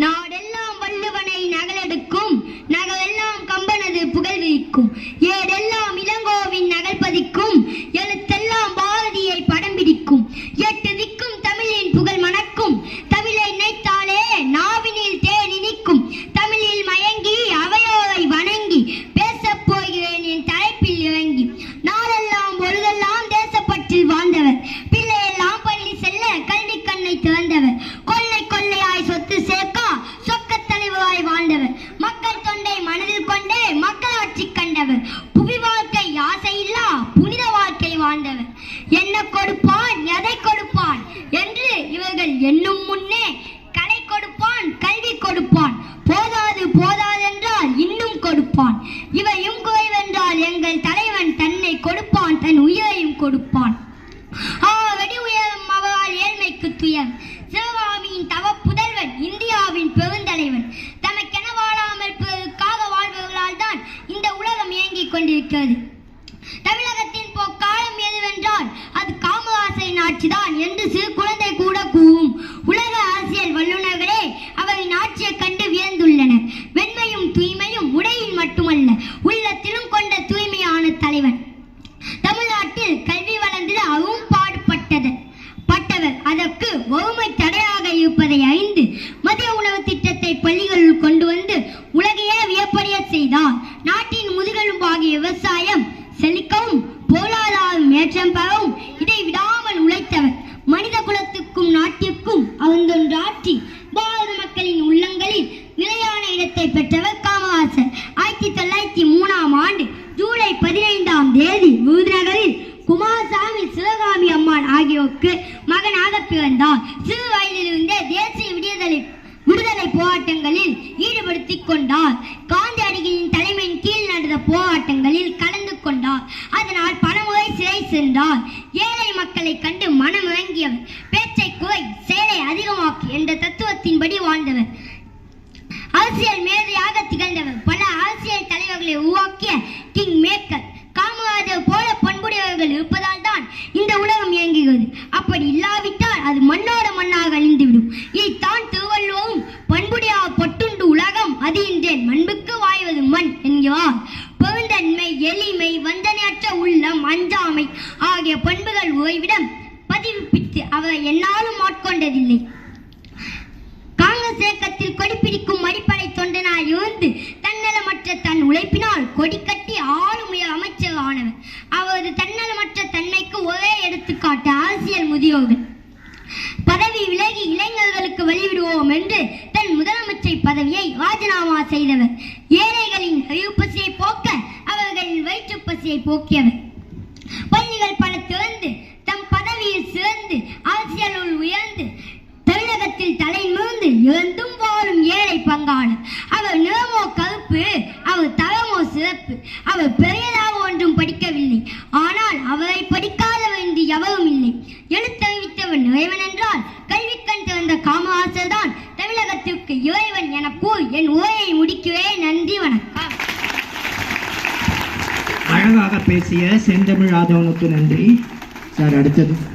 நாடெல்லாம் வள்ளுவனை நகலெடுக்கும் நகலெல்லாம் கம்பனது புகழ் விரிக்கும் ஏடெல்லாம் ஏழ்மைக்கு சிவகாமியின் தவ புதல்வன் இந்தியாவின் பெருந்தலைவன். தமக்கென வாழாமல் காக வாழ்பவர்களால் தான் இந்த உலகம் இயங்கிக் கொண்டிருக்கிறது. மகனாக பிறந்தார் சிறு வயதிலிருந்தே தேசிய விடுதலை விடுதலை போராட்டங்களில் ஈடுபடுத்திக் கொண்டார். காந்தியடிகளின் தலைமையின் கீழ் நடந்த போராட்டங்களில் கலந்து கொண்டார். அதனால் பலமுறை சிறை சென்றார். ஏழை மக்களை கண்டு மனம் மனமிறங்கியவர் பேச்சை குறை செயலை அதிகமாக்கு என்ற தத்துவத்தின்படி வாழ்ந்தவர். அரசியல் மேதையாக அது மண்ணோட மண்ணாக அழிந்துவிடும். இதைத்தான் திருவள்ளுவரும் பண்புடைய பட்டுண்டு உலகம் அது என்றேன் மண்புக்கு வாய்வது மண் என்கிறார். பெருந்தன்மை எளிமை வந்தனையற்ற உள்ளம் அஞ்சாமை ஆகிய பண்புகள் உறைவிடம் பதிவிப்பித்து அவரை என்னாலும் ஆட்கொண்டதில்லை. காங்கிரஸ் இயக்கத்தில் கொடி பிடிக்கும் அடிப்படை தொண்டனாய் இருந்து தன்னலமற்ற தன் உழைப்பினால் கொடி கட்டி ஆளுமைய அமைச்சர் ஆனவர். அவரது தன்னலமற்ற தன்மைக்கு ஒரே எடுத்துக்காட்டு அரசியல் முதியோர்கள். பதவி விலகி இளைஞர்களுக்கு வழிவிடுவோம் என்று தன் முதலமைச்சர் பதவியை ராஜினாமா செய்தவர். ஏழைகளின் அறிவுப்பசியை போக்க அவர்களின் வயிற்றுப் பசியை போக்கியவர். பள்ளிகள் பல திறந்து தம் பதவியில் சிறந்து அரசியலுள் உயர்ந்து தமிழகத்தில் தலை நிமிர்ந்து இறந்தும் வாழும் ஏழை பங்காளர். அவர் நிறமோ கருப்பு அவர் தரமோ சிறப்பு. அவர் பெரியதாக ஒன்றும் படிக்கவில்லை. ஆனால் அவரை படிக்காதவர் இன்று எவரும் இல்லை. எழுத்து அழகாக பேசிய செந்தமிழ் ஆதவனுக்கு நன்றி. சார் அடுத்தது.